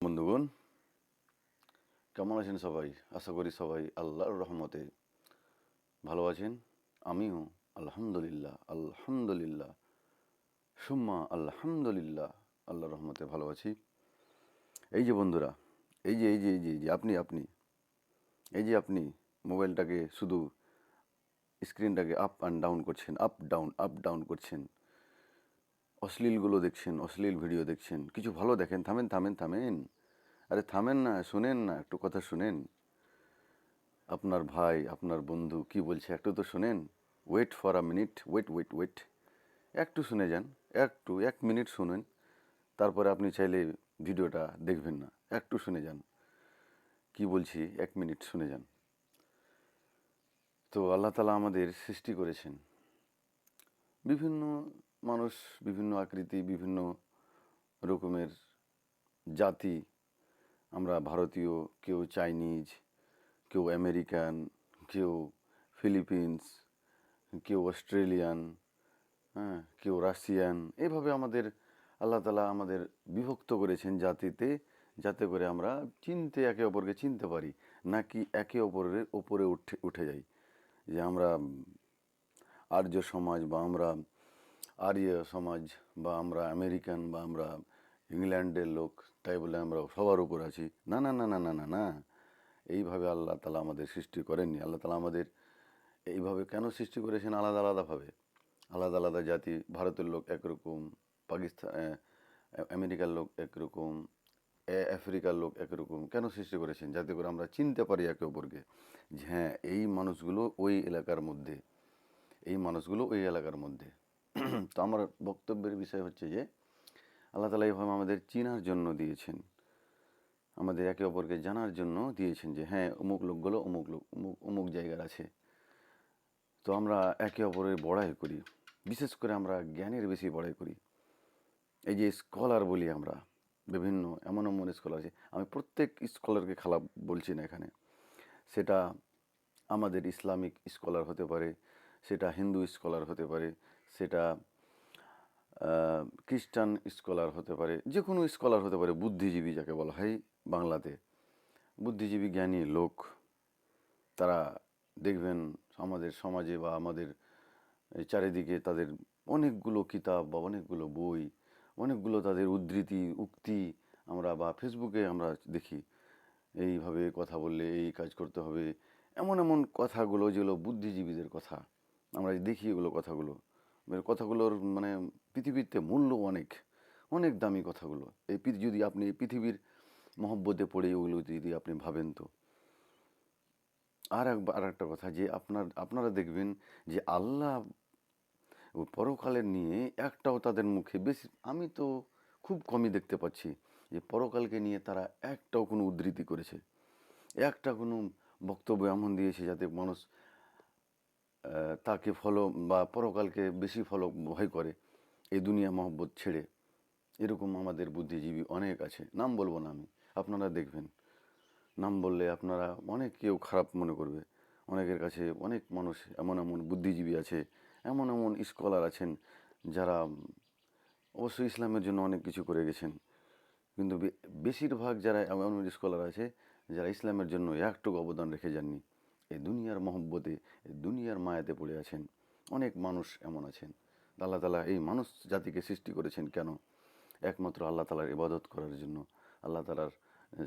বন্ধুগণ, কেমন আছেন সবাই? আশা করি সবাই আল্লাহর রহমতে ভালো আছেন। আমিও আলহামদুলিল্লাহ আলহামদুলিল্লাহ, সুম্মা আলহামদুলিল্লাহ, আল্লাহর রহমতে ভালো আছি। এই যে বন্ধুরা, এই যে এই যে এই যে এই যে আপনি আপনি, এই যে আপনি মোবাইলটাকে শুধু স্ক্রিনটাকে আপ অ্যান্ড ডাউন করছেন আপ ডাউন আপ ডাউন করছেন। অশ্লীলগুলো দেখছেন, অশ্লীল ভিডিও দেখছেন, কিছু ভালো দেখেন, থামেন থামেন থামেন। আরে থামেন না, শুনেন না, একটু কথা শুনেন। আপনার ভাই, আপনার বন্ধু কি বলছে একটু তো শুনেন। Wait for a minute wait wait wait একটু শুনে যান, একটু, এক মিনিট শুনেন। তারপরে আপনি চাইলে ভিডিওটা দেখবেন না, একটু শুনে যান। কি বলছি, এক মিনিট শুনে যান। তো আল্লাহ তালা আমাদের সৃষ্টি করেছেন। বিভিন্ন মানুষ বিভিন্ন আকৃতি, বিভিন্ন রকমের জাতি, আমরা ভারতীয়, কেউ চাইনিজ, কেউ আমেরিকান, কেউ ফিলিপিন্স, কেউ অস্ট্রেলিয়ান হ্যাঁ কেউ রাশিয়ান। এভাবে আমাদের আল্লাহ তালা আমাদের বিভক্ত করেছেন জাতিতে, যাতে করে আমরা চিনতে একে অপরকে চিনতে পারি, নাকি একে অপরের ওপরে উঠে উঠে যাই। যে আমরা আর্য সমাজ বা আমরা আর্য সমাজ বা আমরা আমেরিকান বা আমরা ইংল্যান্ডের লোক, তাই বলে আমরা সবার উপর আছি। না না না না না না না। এইভাবে আল্লাহ তালা আমাদের সৃষ্টি করেননি। আল্লাহ তালা আমাদের এইভাবে কেন সৃষ্টি করেছেন? আলাদা আলাদাভাবে আলাদা আলাদা জাতি, ভারতের লোক একরকম পাকিস্তান আমেরিকার লোক একরকম আফ্রিকার লোক একরকম, কেন সৃষ্টি করেছেন? যাতে করে আমরা চিনতে পারি একে অপরকে যে হ্যাঁ এই মানুষগুলো ওই এলাকার মধ্যে, এই মানুষগুলো ওই এলাকার মধ্যে। তো আমার বক্তব্যের বিষয় হচ্ছে যে, আল্লাহ তালা এইভাবে আমাদের চিনার জন্য দিয়েছেন। আমাদের একে অপরকে জানার জন্য দিয়েছেন যে হ্যাঁ অমুক লোকগুলো অমুক লোক, অমুক অমুক জায়গার আছে। তো আমরা একে অপরের বড়াই করি। বিশেষ করে আমরা জ্ঞানের বেশি বড়াই করি। এই যে স্কলার বলি আমরা, বিভিন্ন এমন এমন স্কলার আছে, আমি প্রত্যেক স্কলারকে খারাপ বলছি না এখানে। সেটা আমাদের ইসলামিক স্কলার হতে পারে, সেটা হিন্দু স্কলার হতে পারে সেটা খ্রিস্টান স্কলার হতে পারে যে কোনো স্কলার হতে পারে, বুদ্ধিজীবী যাকে বলা হয় বাংলাতে। বুদ্ধিজীবী, জ্ঞানী লোক, তারা দেখবেন আমাদের সমাজে বা আমাদের চারিদিকে তাদের অনেকগুলো কিতাব বা অনেকগুলো বই, অনেকগুলো তাদের উদ্ধৃতি, উক্তি আমরা বা ফেসবুকে আমরা দেখি। এইভাবে কথা বললে এই কাজ করতে হবে। এমন এমন কথাগুলো যেগুলো বুদ্ধিজীবীদের কথা, আমরা দেখি এগুলো কথাগুলো। কথাগুলোর মানে পৃথিবীতে মূল্য অনেক অনেক দামি কথাগুলো। এই যদি আপনি পৃথিবীর মহব্বতে পড়ে ওগুলো যদি আপনি ভাবেন তো। আর একবার, আর একটা কথা যে আপনার, আপনারা দেখবেন যে আল্লাহ পরকালের নিয়ে একটাও তাদের মুখে বেশি, আমি তো খুব কমই দেখতে পাচ্ছি যে পরকালকে নিয়ে তারা একটাও কোনো উদ্ধৃতি করেছে। একটা কোনো বক্তব্য এমন দিয়েছে যাতে মানুষ তাকে ফলো বা পরকালকে বেশি ফলো ভয় করে, এই দুনিয়া মহব্বত ছেড়ে, এরকম আমাদের বুদ্ধিজীবী অনেক আছে। নাম বলব না আমি, আপনারা দেখবেন। নাম বললে আপনারা অনেক কেউ খারাপ মনে করবে। অনেকের কাছে অনেক মানুষ এমন এমন বুদ্ধিজীবী আছে, এমন এমন স্কলার আছেন, যারা অবশ্যই ইসলামের জন্য অনেক কিছু করে গেছেন। কিন্তু বেশিরভাগ যারা এমন স্কলার আছে, যারা ইসলামের জন্য একটুকু অবদান রেখে যাননি এই দুনিয়ার মহব্বতে দুনিয়ার মায়াতে পড়ে আছেন। অনেক মানুষ এমন আছেন। আল্লাহ তালা এই মানুষ জাতিকে সৃষ্টি করেছেন কেন? একমাত্র আল্লাহ তালার ইবাদত করার জন্য। আল্লাহ তালার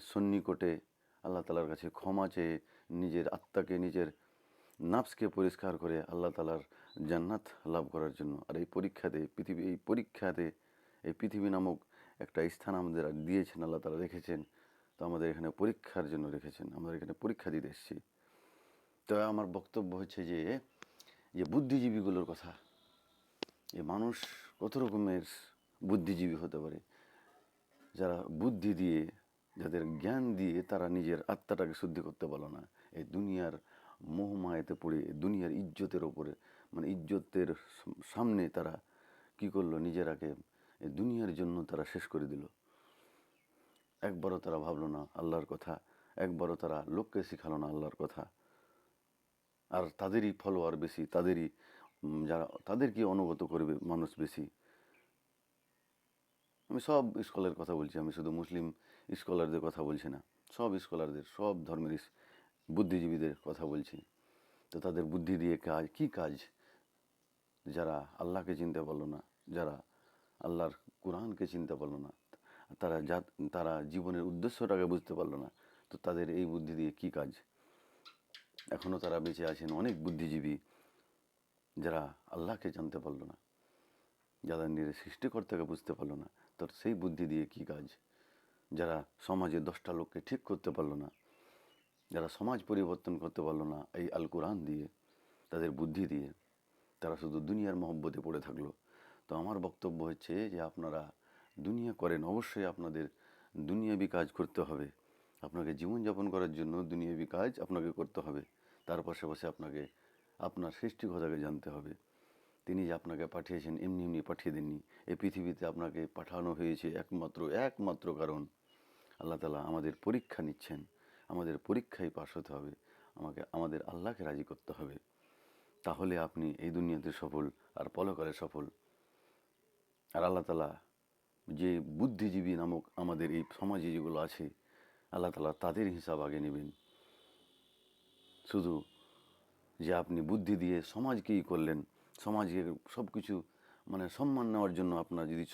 সন্নিকটে আল্লাহ তালার কাছে ক্ষমা চেয়ে নিজের আত্মাকে, নিজের নাফসকে পরিষ্কার করে আল্লাহ তালার জান্নাত লাভ করার জন্য। আর এই পরীক্ষাতে, পৃথিবী, এই পরীক্ষাতে, এই পৃথিবী নামক একটা স্থান আমাদের দিয়েছেন, আল্লাহ তালা রেখেছেন। তো আমাদের এখানে পরীক্ষার জন্য রেখেছেন। আমরা এখানে পরীক্ষা দিতে এসেছি। তো আমার বক্তব্য হচ্ছে যে যে বুদ্ধিজীবীগুলোর কথা। যে মানুষ কত রকমের বুদ্ধিজীবী হতে পারে? যারা বুদ্ধি দিয়ে, যাদের জ্ঞান দিয়ে তারা নিজের আত্মাটাকে শুদ্ধি করতে পারল না। এই দুনিয়ার মোহমায়াতে পড়ে, দুনিয়ার ইজ্জতের ওপরে মানে ইজ্জতের সামনে তারা কি করল? নিজেরাকে দুনিয়ার জন্য তারা শেষ করে দিল। একবারও তারা ভাবলো না আল্লাহর কথা, একবারও তারা লোককে শিখালো না আল্লাহর কথা। আর তাদেরই ফলোয়ার বেশি, তাদেরই যারা তাদেরকে অনুগত করবে মানুষ বেশি। আমি সব স্কলার কথা বলছি, আমি শুধু মুসলিম স্কলারদের কথা বলছি না, সব স্কলারদের সব ধর্মের বুদ্ধিজীবীদের কথা বলছি। তো তাদের বুদ্ধি দিয়ে কাজ, কি কাজ? যারা আল্লাহকে চিনতে পারল না, যারা আল্লাহর কোরআনকে চিনতে পারল না, তারা যা তারা জীবনের উদ্দেশ্যটাকে বুঝতে পারল না, তো তাদের এই বুদ্ধি দিয়ে কি কাজ? এখনও তারা বেঁচে আছেন, অনেক বুদ্ধিজীবী যারা আল্লাহকে জানতে পারল না যারা নিজের সৃষ্টিকর্তাকে বুঝতে পারল না, তো সেই বুদ্ধি দিয়ে কি কাজ? যারা সমাজে দশটা লোককে ঠিক করতে পারল না, যারা সমাজ পরিবর্তন করতে পারল না, এই আল কোরআন দিয়ে, তাদের বুদ্ধি দিয়ে তারা শুধু দুনিয়ার মহব্বতে পড়ে থাকল। তো আমার বক্তব্য হচ্ছে যে আপনারা দুনিয়া করেন, অবশ্যই আপনাদের দুনিয়াবি কাজ করতে হবে। আপনাকে জীবনযাপন করার জন্য দুনিয়াবি কাজ আপনাকে করতে হবে। তার পাশাপাশি আপনাকে, আপনার সৃষ্টিকর্তাকে জানতে হবে। তিনি যে আপনাকে পাঠিয়েছেন, এমনি এমনি পাঠিয়ে দেননি। এই পৃথিবীতে আপনাকে পাঠানো হয়েছে একমাত্র একমাত্র কারণ। আল্লাহ তালা আমাদের পরীক্ষা নিচ্ছেন। আমাদের পরীক্ষায় পাশ হতে হবে। আমাকে, আমাদের আল্লাহকে রাজি করতে হবে। তাহলে আপনি এই দুনিয়াতে সফল আর পলকালে সফল। আর আল্লাহ তালা যে বুদ্ধিজীবী নামক আমাদের এই সমাজে যেগুলো আছে আল্লাহ তালা তাদের হিসাব আগে নেবেন। শুধু যে আপনি বুদ্ধি দিয়ে সমাজকেই করলেন, সমাজকে সব কিছু মানে সম্মান নেওয়ার জন্য আপনার যদি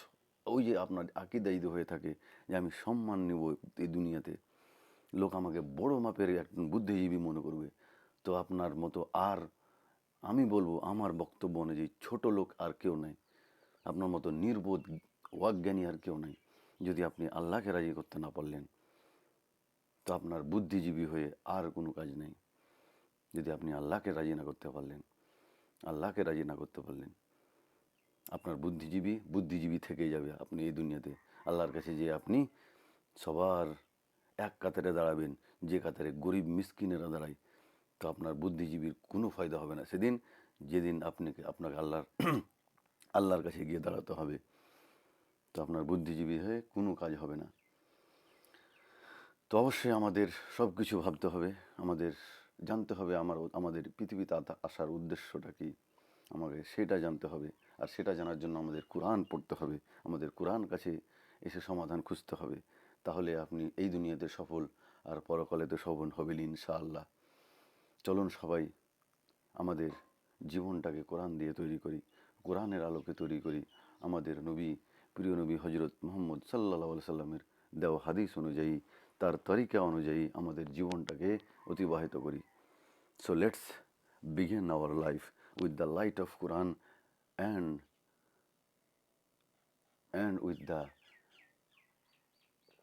ওই যে আপনার আকিদায়িত হয়ে থাকে যে আমি সম্মান নেব এই দুনিয়াতে, লোক আমাকে বড় মাপের একজন বুদ্ধিজীবী মনে করবে। তো আপনার মতো আর আমি বলব আমার বক্তব্য অনুযায়ী ছোট লোক আর কেউ নাই। আপনার মতো নির্বোধ, অজ্ঞানী আর কেউ নাই। যদি আপনি আল্লাহকে রাজি করতে না পারলেন তো আপনার বুদ্ধিজীবী হয়ে আর কোনো কাজ নেই। যদি আপনি আল্লাহকে রাজি না করতে পারলেন, আল্লাহকে রাজি না করতে পারলেন, আপনার বুদ্ধিজীবী বুদ্ধিজীবী থেকেই যাবে আপনি এই দুনিয়াতে। আল্লাহর কাছে যে আপনি সবার এক কাতারে দাঁড়াবেন, যে কাতারে গরিব মিসকিনেরা দাঁড়ায়, তো আপনার বুদ্ধিজীবীর কোনো ফায়দা হবে না। সেদিন, যেদিন আপনাকে আপনাকে আল্লাহর আল্লাহর কাছে গিয়ে দাঁড়াতে হবে, তো আপনার বুদ্ধিজীবী হয়ে কোনো কাজ হবে না। তো অবশ্যই আমাদের সব কিছু ভাবতে হবে। আমাদের জানতে হবে আমার আমাদের পৃথিবীতে আসার উদ্দেশ্যটা কি? আমাকে সেটা জানতে হবে। আর সেটা জানার জন্য আমাদের কোরআন পড়তে হবে। আমাদের কোরআন কাছে এসে সমাধান খুঁজতে হবে। তাহলে আপনি এই দুনিয়াতে সফল আর পরকালে তো সফল হবেন ইনশাআল্লাহ। চলুন সবাই আমাদের জীবনটাকে কোরআন দিয়ে তৈরি করি, কোরআনের আলোকে তৈরি করি। আমাদের নবী, প্রিয় নবী হজরত মোহাম্মদ সাল্লাহ সাল্লামের দেওয়া হাদিস অনুযায়ী তার তরিকা অনুযায়ী আমাদের জীবনটাকে অতিবাহিত করি। So let's begin our life with the light of Quran and and with the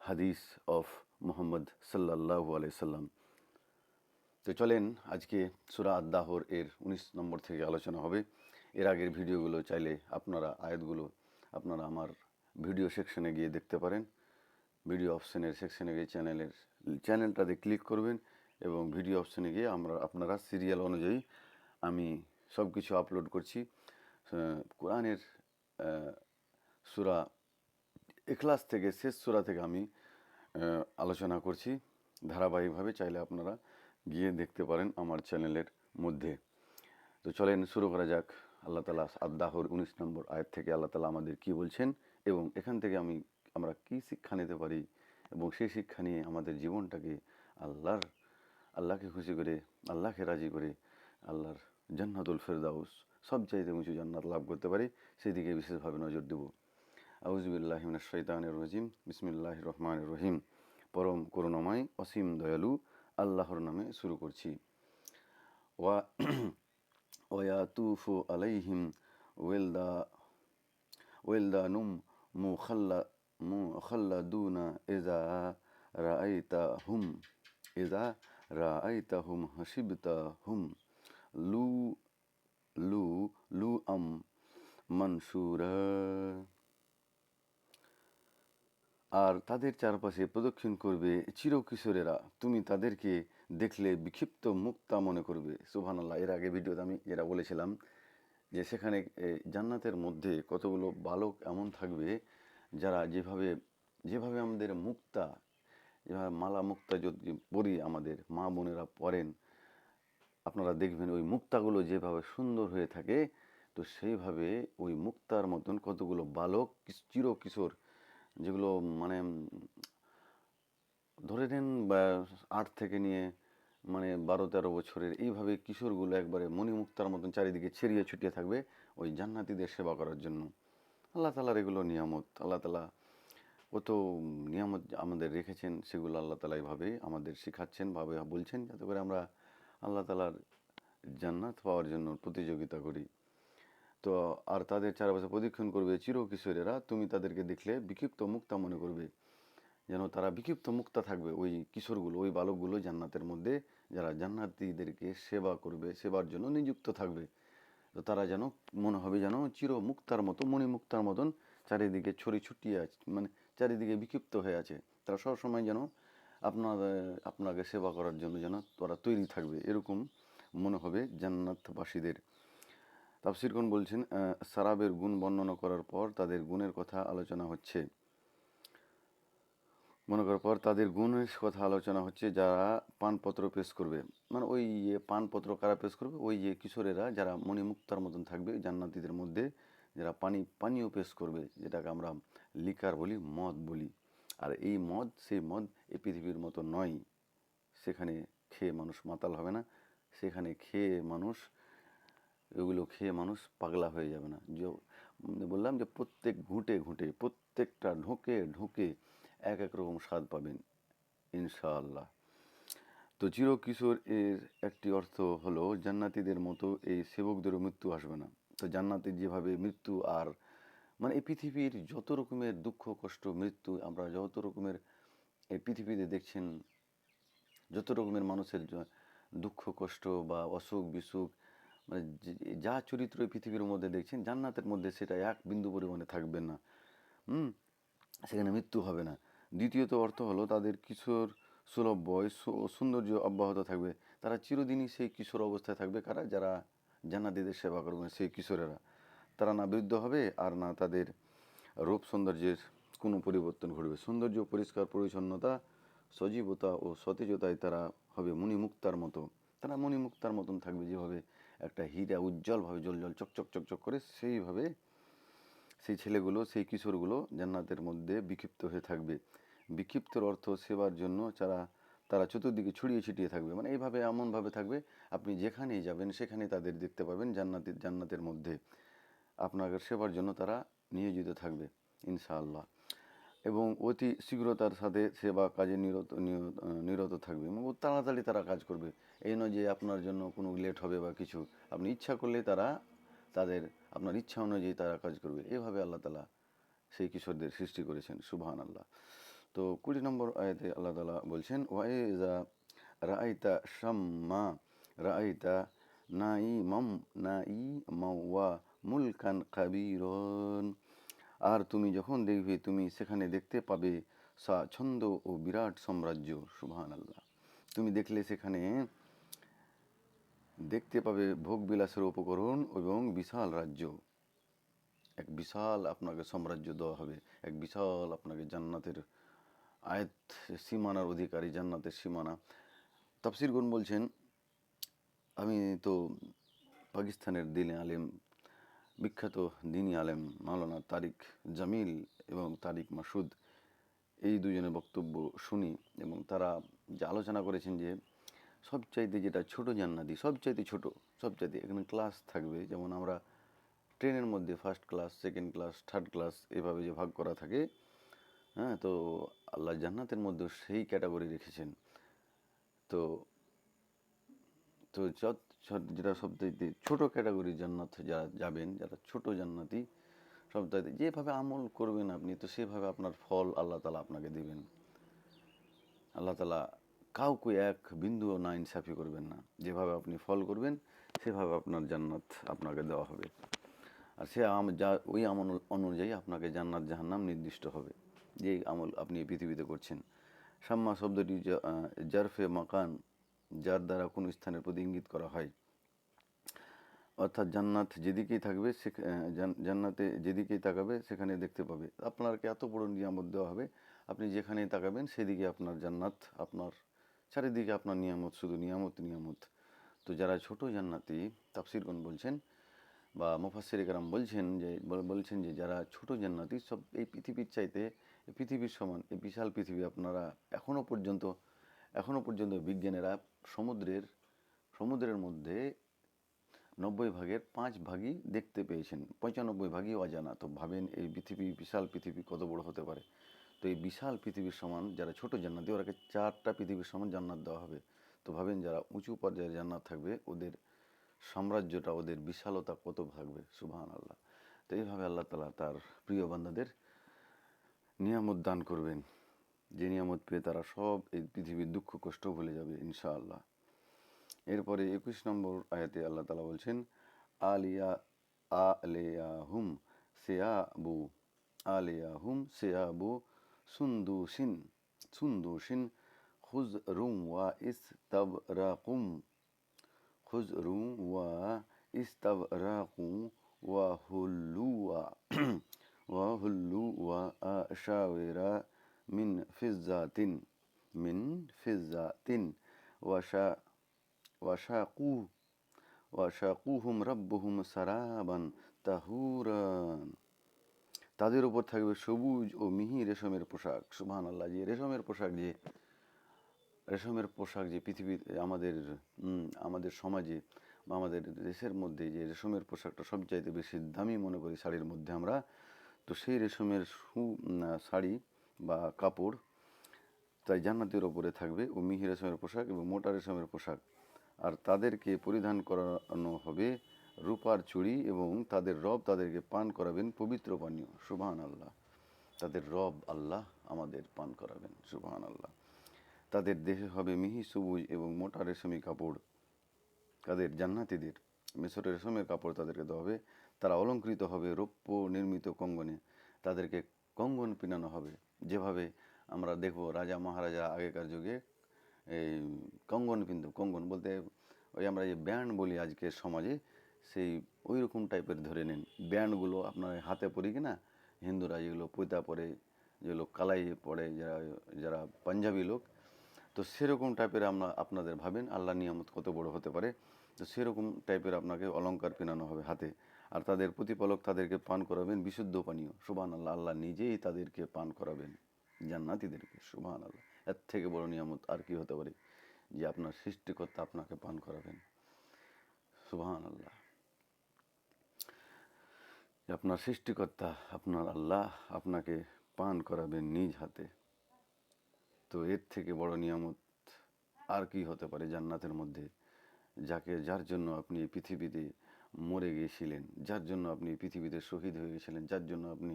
hadith of Muhammad সাল্লাল্লাহু আলাইহি সাল্লাম তো চলেন আজকে সুরা আদাহর এর উনিশ নম্বর থেকে আলোচনা হবে। এর আগের ভিডিওগুলো চাইলে আপনারা আয়াতগুলো আপনারা আমার ভিডিও সেকশনে গিয়ে দেখতে পারেন। ভিডিও অপশনের সেকশনে গিয়ে চ্যানেলের চ্যানেলটাতে ক্লিক করবেন এবং ভিডিও অপশানে গিয়ে আমরা আপনারা সিরিয়াল অনুযায়ী আমি সব কিছু আপলোড করছি কোরআনের সুরা এখলাস থেকে, শেষ সুরা থেকে আমি আলোচনা করছি। ধারাবাহিকভাবে চাইলে আপনারা গিয়ে দেখতে পারেন আমার চ্যানেলের মধ্যে। তো চলেন শুরু করা যাক। আল্লাহ তালা আদাহর উনিশ নম্বর আয়াত থেকে আল্লাহ তালা আমাদের কি বলছেন এবং এখান থেকে আমি আমরা কি শিক্ষা নিতে পারি এবং সেই শিক্ষা নিয়ে আমাদের জীবনটাকে আল্লাহর, আল্লাহকে খুশি করে, আল্লাহকে রাজি করে, আল্লাহর জান্নাতুল ফেরদাউস সব চাইতে উঁচু জান্নাত লাভ করতে পারি, সেদিকে বিশেষভাবে নজর দেব। আউজবিল্লাহিমিন শৈতানের রজিম। বিসমিল্লাহ রহমান রহিম। পরম করুণাময়, অসীম দয়ালু আল্লাহর নামে শুরু করছি। ওয়া ওয়াতুফু আলাইহিম ওয়েলদা, ওয়েলদানুম মুখাল্লা ইজা রাআইতা হুম ইজা রাআইতা হুম হুম লু লু লু আম মনসুরা। আর তাদের চারপাশে প্রদক্ষিণ করবে চিরকিশোরেরা। তুমি তাদেরকে দেখলে বিক্ষিপ্ত মুক্তা মনে করবে। সুবহান আল্লাহ এর আগে ভিডিওতে আমি যেটা বলেছিলাম যে সেখানে জান্নাতের মধ্যে কতগুলো বালক এমন থাকবে যারা যেভাবে যেভাবে আমাদের মুক্তা, যেভাবে মালা মুক্তা যদি পরি আমাদের মা বোনেরা পরেন, আপনারা দেখবেন ওই মুক্তাগুলো যেভাবে সুন্দর হয়ে থাকে, তো সেইভাবে ওই মুক্তার মতন কতগুলো বালক কিস- চিরকিশোর, যেগুলো মানে ধরে নেন বা আট থেকে নিয়ে মানে বারো তেরো বছরের, এইভাবে কিশোরগুলো একবারে মণিমুক্তার মতন চারিদিকে ছড়িয়ে ছুটিয়ে থাকবে ওই জান্নাতিদের সেবা করার জন্য। আল্লাহ তালার এগুলো নিয়ামত, আল্লাহ তালা কত নিয়ামত আমাদের রেখেছেন, সেগুলো আল্লাহ তালা এইভাবে আমাদের শেখাচ্ছেন, ভাবে বলছেন যাতে করে আমরা আল্লাহ তালার জান্নাত পাওয়ার জন্য প্রতিযোগিতা করি। তো আর তাদের চারপাশে প্রদক্ষিণ করবে চিরকিশোরেরা, তুমি তাদেরকে দেখলে বিক্ষিপ্ত মুক্তা মনে করবে, যেন তারা বিক্ষিপ্ত মুক্তা থাকবে ওই কিশোরগুলো, ওই বালকগুলো জান্নাতের মধ্যে, যারা জান্নাতীদেরকে সেবা করবে, সেবার জন্য নিযুক্ত থাকবে। তারা যেন মনে হবে যেন চির মুক্তার মতো, মণিমুক্তার মতন চারিদিকে ছড়ি ছুটিয়ে আছে মানে চারিদিকে বিক্ষিপ্ত হয়ে আছে। তারা সবসময় যেন আপনার, আপনাকে সেবা করার জন্য যেন তারা তৈরি থাকবে, এরকম মনে হবে জান্নাতবাসীদের। তাফসিরগণ বলছেন সারাবের গুণ বর্ণনা করার পর তাদের গুণের কথা আলোচনা হচ্ছে। মনে করার পর তাদের গুণের কথা আলোচনা হচ্ছে যারা পানপত্র পেশ করবে। মানে ওই পানপত্র কারা পেশ করবে? ওই যে কিশোরেরা যারা মণিমুক্তার মতন থাকবে, জান্নাতীদের মধ্যে যারা পানি, পানীয় পেশ করবে, যেটাকে আমরা লিকার বলি, মদ বলি। আর এই মদ, সেই মদ এই পৃথিবীর মতো নয়। সেখানে খেয়ে মানুষ মাতাল হবে না। সেখানে খেয়ে মানুষ, এগুলো খেয়ে মানুষ পাগলা হয়ে যাবে না। যে, বললাম যে প্রত্যেক ঘুঁটে ঘুঁটে, প্রত্যেকটা ঢোকে ঢোকে এক এক রকম স্বাদ পাবেন, ইনশাআল্লাহ। তো চিরকিশোর এর একটি অর্থ হলো, জান্নাতীদের মতো এই সেবকদেরও মৃত্যু আসবে না। তো জান্নাতের যেভাবে মৃত্যু আর মানে এই পৃথিবীর যত রকমের দুঃখ, কষ্ট, মৃত্যু, আমরা যত রকমের এই পৃথিবীতে দেখছেন, যত রকমের মানুষের দুঃখ, কষ্ট বা অসুখ, বিসুখ মানে যা চরিত্র পৃথিবীর মধ্যে দেখছেন, জান্নাতের মধ্যে সেটা এক বিন্দু পরিমাণে থাকবে না। হুম? সেখানে মৃত্যু হবে না। দ্বিতীয়ত অর্থ হলো তাদের কিশোর সুলভ বয়স ও সৌন্দর্য অব্যাহত থাকবে। তারা চিরদিনই সেই কিশোর অবস্থায় থাকবে। কারা? যারা জান্নাতীদের সেবা করবেন সেই কিশোরেরা। তারা না বৃদ্ধ হবে আর না তাদের রূপ সৌন্দর্যের কোনো পরিবর্তন ঘটবে। সৌন্দর্য, পরিষ্কার, পরিচ্ছন্নতা, সজীবতা ও সতেজতায় তারা হবে মণিমুক্তার মতো। তারা মণিমুক্তার মতন থাকবে যেভাবে একটা হীরা উজ্জ্বলভাবে জল জল চকচক চকচক করে সেইভাবে সেই ছেলেগুলো, সেই কিশোরগুলো জান্নাতের মধ্যে বিক্ষিপ্ত হয়ে থাকবে। বিক্ষিপ্তর অর্থ সেবার জন্য যারা, তারা চতুর্দিকে ছড়িয়ে ছিটিয়ে থাকবে। মানে এইভাবে এমনভাবে থাকবে, আপনি যেখানেই যাবেন সেখানেই তাদের দেখতে পাবেন জান্নাতের জান্নাতের মধ্যে। আপনার সেবার জন্য তারা নিয়োজিত থাকবে, ইনশাআল্লাহ। এবং অতি শীঘ্রতার সাথে সেবা কাজে নিরত নিরত থাকবে। এবং তাড়াতাড়ি তারা কাজ করবে। এই নয় যে আপনার জন্য কোনো লেট হবে বা কিছু। আপনি ইচ্ছা করলে তারা তাদের আপনার ইচ্ছা অনুযায়ী তারা কাজ করবে। এভাবে আল্লাহ তালা সেই কিশোরদের সৃষ্টি করেছেন সুবহান আল্লাহ তো কুড়ি নম্বর আয়াতে আল্লাহ তালা বলছেন, ওয়াইজা রাআইতা শাম্মা, রাআইতা নাই মম নাই মাওয়া মুলকান কাবিরন আর তুমি যখন দেখবে, তুমি সেখানে দেখতে পাবে স্বাচ্ছন্দ ও বিরাট সাম্রাজ্য সুবহান আল্লাহ তুমি দেখলে সেখানে দেখতে পাবে ভোগ বিলাসের উপকরণ এবং বিশাল রাজ্য। এক বিশাল আপনাকে সাম্রাজ্য দেওয়া হবে। এক বিশাল আপনাকে জান্নাতের আয়াত সীমানার অধিকারী, জান্নাতের সীমানা। তাফসিরগণ বলছেন, আমি তো পাকিস্তানের দিনে আলেম, বিখ্যাত দিনী আলেম মাওলানা তারিক জামিল এবং তারিক মাসুদ, এই দুজনের বক্তব্য শুনি এবং তারা যে আলোচনা করেছেন যে সবচাইতে যেটা ছোট জান্নাতি, সবচাইতে ছোট, সবচাইতে এখানে ক্লাস থাকবে। যেমন আমরা ট্রেনের মধ্যে first class second class third class এভাবে যে ভাগ করা থাকে হ্যাঁ তো আল্লাহ জান্নাতের মধ্যে সেই ক্যাটাগরি রেখেছেন। তো তো যেটা সবচাইতে ছোট ক্যাটাগরি জান্নাত যারা যাবেন, যারা ছোট জান্নাতি, সবচাইতে যেভাবে আমল করবেন আপনি, তো সেভাবে আপনার ফল আল্লাহ তালা আপনাকে দেবেন। আল্লাহ তালা কাউকে এক বিন্দু না ইনসাফি করবেন না। যেভাবে আপনি ফল করবেন, সেভাবে আপনার জান্নাত আপনাকে দেওয়া হবে। আর সে আম, যা, ওই আমল অনুযায়ী আপনাকে জান্নাত জাহান্নাম নির্দিষ্ট হবে। যে আমল আপনি পৃথিবীতে করছেন। সাম্মা শব্দটি জারফে মাকান, যার দ্বারা কোনো স্থানের প্রতি ইঙ্গিত করা হয়। অর্থাৎ জান্নাত যেদিকেই থাকবে সে জান্নাতে যেদিকেই তাকাবে, সেখানে দেখতে পাবে। আপনাকে এত বড় নিয়ামত দেওয়া হবে। আপনি যেখানেই তাকাবেন, সেদিকে আপনার জান্নাত, আপনার চারিদিকে আপনার নিয়ামত, শুধু নিয়ামত নিয়ামত। তো যারা ছোট জান্নাতি তাফসিরগণ বলছেন বা মুফাসির একরাম বলছেন যে বলছেন যে যারা ছোট জান্নাতি, সব এই পৃথিবীর চাইতে পৃথিবীর সমান, এই বিশাল পৃথিবী আপনারা এখনও পর্যন্ত এখনও পর্যন্ত বিজ্ঞানীরা সমুদ্রের সমুদ্রের মধ্যে নব্বই ভাগের পাঁচ ভাগই দেখতে পেয়েছেন। পঁচানব্বই ভাগই অজানা। তো ভাবেন এই পৃথিবী, বিশাল পৃথিবী কত বড় হতে পারে? তো এই বিশাল পৃথিবীর সমান যারা ছোট জান্নাতি, ওরাকে চারটা পৃথিবীর সমান জান্নাত দেওয়া হবে। তো ভাবেন যারা উঁচু পর্যায়ে জান্নাত থাকবে, ওদের সাম্রাজ্যটা, ওদের বিশালতা কত থাকবে সুবাহান আল্লাহ তো এইভাবে আল্লাহ তালা তার প্রিয় বান্দাদের নিয়ামত দান করবেন। যে নিয়ামত পেয়ে তারা সব এই পৃথিবীর দুঃখ, কষ্ট ভুলে যাবে, ইনশাআল্লাহ। এরপরে একুশ নম্বর আয়াতে আল্লাহ তালা বলছেন, আলিয়া আলেয়া হুম সেয়াবু আলিয়া হুম সেয়াবু সুন্দুসিন سندوشن سندوشن خزرم و سندوس سندوس و واستبرق. و واستبرق وهلوا وهلوا وأشاور من فزة من فزة. وشا وشاقوه وشاقوهم ربهم سرابا تهوراً তাদের উপর থাকবে সবুজ ও মিহি রেশমের পোশাক। সুবহান আল্লাহ যে রেশমের পোশাক যে, রেশমের পোশাক যে পৃথিবীর, আমাদের আমাদের সমাজে বা আমাদের দেশের মধ্যে যে রেশমের পোশাকটা সবচাইতে বেশি দামি মনে করি শাড়ির মধ্যে আমরা, তো সেই রেশমের সু শাড়ি বা কাপড় তাই জান্নাতের ওপরে থাকবে ও মিহি রেশমের পোশাক এবং মোটা রেশমের পোশাক। আর তাদেরকে পরিধান করানো হবে রূপার চুড়ি এবং তাদের রব তাদেরকে পান করাবেন, পবিত্র পানীয়। সুবাহান আল্লাহ তাদের রব আল্লাহ আমাদের পান করাবেন সুবাহান আল্লাহ তাদের দেহে হবে মিহি সবুজ এবং মোটা রেশমি কাপড়। তাদের জান্নাতিদের মিশরের রেশমের কাপড় তাদেরকে দেওয়া হবে। তারা অলঙ্কৃত হবে রৌপ্য নির্মিত কঙ্গনে। তাদেরকে কঙ্গন পিনানো হবে। যেভাবে আমরা দেখব রাজা মহারাজা আগেকার যুগে এই কঙ্গন পিনত কঙ্গন বলতে ওই আমরা যে ব্যান্ড বলি আজকের সমাজে সেই ওই রকম টাইপের ধরে নেন। ব্যান্ডগুলো আপনার হাতে পরি কি না হিন্দুরা যেগুলো পৈতা পরে, যেগুলো কালাই পরে যারা যারা পাঞ্জাবি লোক, তো সেরকম টাইপের আমরা আপনাদের ভাবেন আল্লাহ নিয়ামত কত বড় হতে পারে। তো সেরকম টাইপের আপনাকে অলংকার পেনানো হবে হাতে। আর তাদের প্রতিপালক তাদেরকে পান করাবেন বিশুদ্ধ পানীয়। সুবান আল্লাহ আল্লাহ নিজেই তাদেরকে পান করাবেন। জান্নাতিদেরকে সুবান আল্লাহ এর থেকে বড় নিয়ামত আর কি হতে পারে? যে আপনার সৃষ্টিকর্তা আপনাকে পান করাবেন। সুবাহান আল্লাহ আপনার সৃষ্টিকর্তা, আপনার আল্লাহ আপনাকে পান করাবেন নিজ হাতে। তো এর থেকে বড় নিয়ামত আর কি হতে পারে জান্নাতের মধ্যে? যাকে, যার জন্য আপনি পৃথিবীতে মরে গিয়েছিলেন, যার জন্য আপনি পৃথিবীতে শহীদ হয়ে গেছিলেন যার জন্য আপনি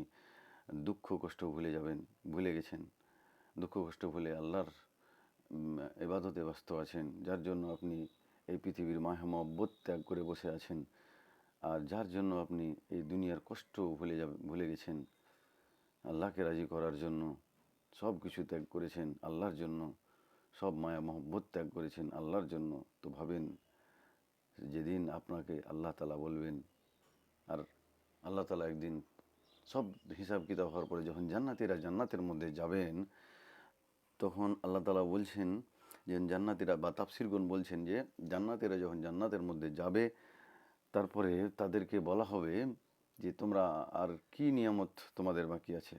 দুঃখ, কষ্ট ভুলে যাবেন, ভুলে গেছেন। দুঃখ, কষ্ট ভুলে আল্লাহর এবাদতে ব্যস্ত আছেন, যার জন্য আপনি এই পৃথিবীর মাহে মহব্বত ত্যাগ করে বসে আছেন। আর যার জন্য আপনি এই দুনিয়ার কষ্ট ভুলে যাবে, ভুলে গেছেন, আল্লাহকে রাজি করার জন্য, সব কিছু ত্যাগ করেছেন, আল্লাহর জন্য, সব মায়া, মহব্বত ত্যাগ করেছেন, আল্লাহর জন্য, তো ভাবেন যেদিন আপনাকে আল্লাহ তালা বলবেন, আর আল্লাহ তালা একদিন সব হিসাব কিতাব হওয়ার পরে যখন জান্নাতিরা জান্নাতের মধ্যে যাবেন, তখন আল্লাহ তালা বলছেন যে, জান্নাতিরা বা তাফসিরগণ বলছেন যে, জান্নাতিরা যখন জান্নাতের মধ্যে যাবে তারপরে তাদেরকে বলা হবে যে, তোমরা আর কি নিয়ামত তোমাদের বাকি আছে?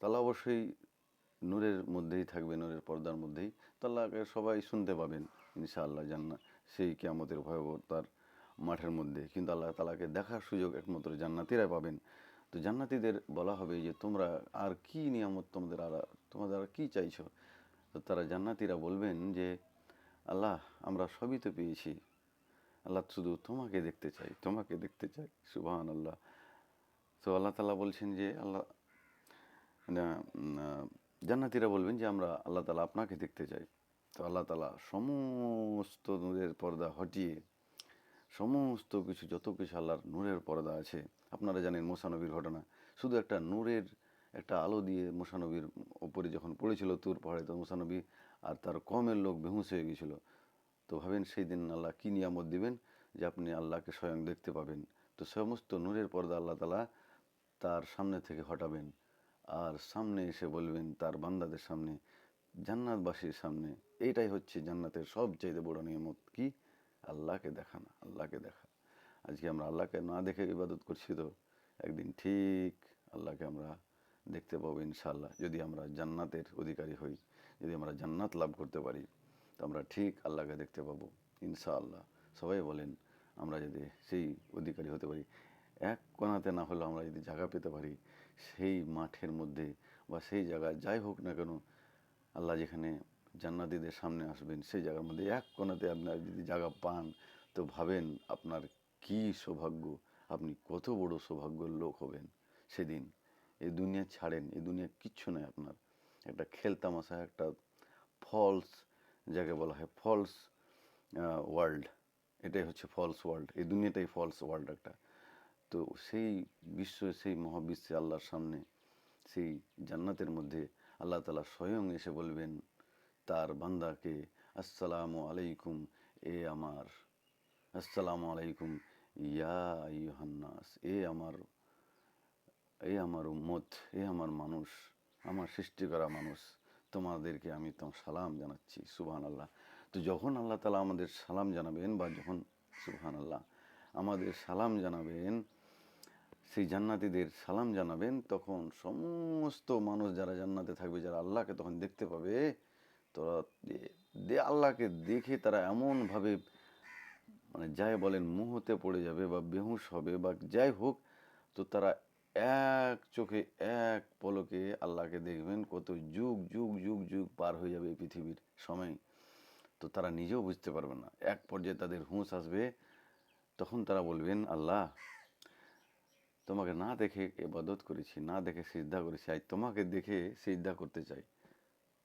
তাহলে অবশ্যই নূরের মধ্যেই থাকবে, নূরের পর্দার মধ্যেই। তো আল্লাহকে সবাই শুনতে পাবেন, ইনশাআল্লাহ জান্না, সেই কেয়ামতের ভয়াবহতার মাঠের মধ্যে। কিন্তু আল্লাহ তালাকে দেখার সুযোগ একমাত্র জান্নাতিরাই পাবেন। তো জান্নাতিদের বলা হবে যে, তোমরা আর কি নিয়ামত তোমাদের আর তোমাদের আর কী চাইছো? তো তারা জান্নাতিরা বলবেন যে, আল্লাহ, আমরা সবই তো পেয়েছি। আল্লাহ শুধু তোমাকে দেখতে চাই, তোমাকে দেখতে চাই সুবাহান আল্লাহ তো আল্লাহ তালা বলছেন যে, আল্লাহ জান্নাতীরা বলবেন যে, আমরা আল্লাহ তালা আপনাকে দেখতে চাই। তো আল্লাহ তালা সমস্ত নূরের পর্দা হটিয়ে, সমস্ত কিছু, যত কিছু আল্লাহর নূরের পর্দা আছে, আপনারা জানেন মোসানবীর ঘটনা, শুধু একটা নূরের একটা আলো দিয়ে মোসানবীর ওপরে যখন পড়েছিল তুর পাহাড়ে, তো মোসানবী আর তার কমের লোক বেহুশ হয়ে গেছিল তো ভাবেন সেই দিন আল্লাহ কী নিয়ামত দিবেন যে আপনি আল্লাহকে স্বয়ং দেখতে পাবেন। তো সমস্ত নূরের পর্দা আল্লাহ তালা তার সামনে থেকে হটাবেন আর সামনে এসে বলবেন তার বান্দাদের সামনে, জান্নাতবাসীর সামনে। এইটাই হচ্ছে জান্নাতের সবচাইতে বড় নিয়ামত। কি? আল্লাহকে দেখা না আল্লাহকে দেখা। আজকে আমরা আল্লাহকে না দেখে ইবাদত করছি তো একদিন ঠিক আল্লাহকে আমরা দেখতে পাবো ইনশাল্লাহ যদি আমরা জান্নাতের অধিকারী হই, যদি আমরা জান্নাত লাভ করতে পারি। তো আমরা ঠিক আল্লাহকে দেখতে পাবো, ইনশাআল্লাহ। সবাই বলেন, আমরা যদি সেই অধিকারী হতে পারি। এক কোণাতে না হলেও আমরা যদি জায়গা পেতে পারি, সেই মাঠের মধ্যে বা সেই জায়গা যাই হোক না কেন, আল্লাহ যেখানে জান্নাতীদের সামনে আসবেন, সেই জায়গার মধ্যে এক কোণাতে আপনার যদি জায়গা পান, তো ভাবেন আপনার কী সৌভাগ্য, আপনি কত বড় সৌভাগ্যের লোক হবেন সেদিন। এই দুনিয়া ছাড়েন, এই দুনিয়া কিচ্ছু নয় আপনার। একটা খেলতামাশা একটা ফলস যাকে বলা হয় ফলস ওয়ার্ল্ড এটাই হচ্ছে ফলস ওয়ার্ল্ড এই দুনিয়াটাই ফলস ওয়ার্ল্ড একটা। তো সেই বিশ্ব, সেই মহাবিশ্বে আল্লাহর সামনে, সেই জান্নাতের মধ্যে আল্লাহ তালা স্বয়ং এসে বলবেন, তার বান্দাকে, আসসালামু আলাইকুম, এ আমার, আসসালামু আলাইকুম, ইয়া ইউহান্নাস এ আমার এ আমার উম্মত, এ আমার মানুষ, আমার সৃষ্টি করা মানুষ তোমাদেরকে আমি তোমার সালাম জানাচ্ছি সুবহান আল্লাহ তো যখন আল্লাহ তালা আমাদের সালাম জানাবেন বা যখন সুবহান আল্লাহ আমাদের সালাম জানাবেন, সেই জান্নাতীদের সালাম জানাবেন, তখন সমস্ত মানুষ যারা জান্নাতে থাকবে, যারা আল্লাহকে তখন দেখতে পাবে, তোরা আল্লাহকে দেখে তারা এমনভাবে মানে যাই বলেন মুহতে পড়ে যাবে বা বেহুশ হবে বা যাই হোক, তো তারা এক চোখে এক পলকে আল্লাহকে দেখবেন কত যুগ যুগ যুগ যুগ পার হয়ে যাবে এই পৃথিবীর সময়। তো তারা নিজেও বুঝতে পারবে না। এক পর্যায়ে তাদের হুঁশ আসবে, তখন তারা বলবেন, আল্লাহ, তোমাকে না দেখে এবাদত করেছি, না দেখে সিদ্ধা করেছি, আজ তোমাকে দেখে সিদ্ধা করতে চাই।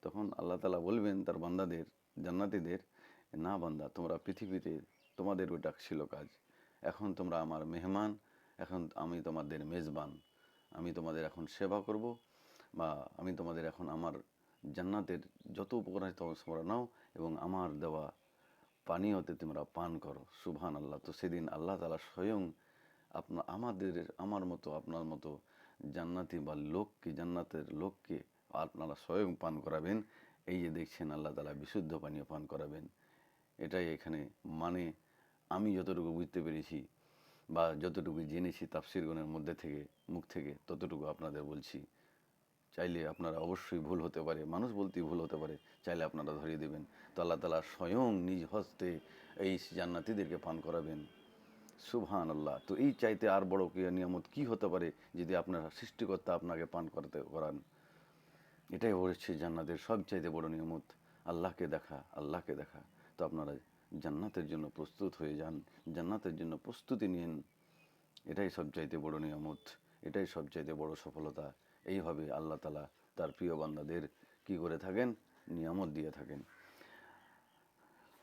তখন আল্লাহ তালা বলবেন তার বান্দাদের, জান্নাতীদের, না বান্দা, তোমরা পৃথিবীতে তোমাদের ওটা ছিল কাজ। এখন তোমরা আমার মেহমান এখন আমি তোমাদের মেজবান, আমি তোমাদের এখন সেবা করব বা আমি তোমাদের এখন আমার জান্নাতের যত উপকার আছে তোমরা নাও এবং আমার দেওয়া পানীয়তে তোমরা পান করো। সুবহান আল্লাহ তো সেদিন আল্লাহ তালা স্বয়ং আপনা, আমাদের, আমার মতো, আপনার মতো জান্নাতি বা লোককে, জান্নাতের লোককে আপনারা স্বয়ং পান করাবেন। এই যে দেখছেন আল্লাহ তালা বিশুদ্ধ পানীয় পান করাবেন। এটাই এখানে মানে আমি যতটুকু বুঝতে পেরেছি বা যতটুকু জেনেছি তাফসিরগণের মধ্যে থেকে, মুখ থেকে, ততটুকু আপনাদের বলছি। চাইলে আপনারা অবশ্যই ভুল হতে পারে, মানুষ বলতেই ভুল হতে পারে, চাইলে আপনারা ধরিয়ে দেবেন। তো আল্লাহ তালা স্বয়ং নিজ হস্তে এই জান্নাতিদেরকে পান করাবেন। সুবহান আল্লাহ তো এই চাইতে আর বড় নিয়ামত কি হতে পারে যদি আপনার সৃষ্টিকর্তা আপনাকে পান করাতে করান? এটাই হচ্ছে জান্নাতের সবচাইতে বড় নিয়ামত। আল্লাহকে দেখা আল্লাহকে দেখা। তো আপনারা জান্নাতের জন্য প্রস্তুত হয়ে যান, জান্নাতের জন্য প্রস্তুতি নিন। এটাই সবচাইতে বড় নিয়ামত, এটাই সবচাইতে বড় সফলতা। এইভাবে আল্লাহ তালা তার প্রিয় বান্দাদের কি করে থাকেন? নিয়ামত দিয়ে থাকেন।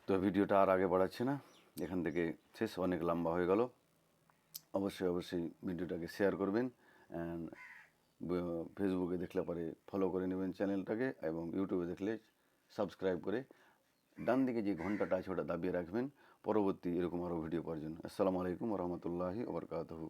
তো ভিডিওটা আর আগে বাড়াচ্ছে না, এখান থেকে শেষ, অনেক লম্বা হয়ে গেল। অবশ্যই অবশ্যই ভিডিওটাকে শেয়ার করবেন অ্যান্ড ফেসবুকে দেখলে পরে ফলো করে নেবেন চ্যানেলটাকে এবং ইউটিউবে দেখলে সাবস্ক্রাইব করে ডান দিকে যে ঘন্টাটা আছে ওটা দাবিয়ে রাখবেন। পরবর্তী এরকম আরও ভিডিও পাওয়ার জন্য। আসসালামু আলাইকুম রহমতুল্লাহি ওবরকাতহু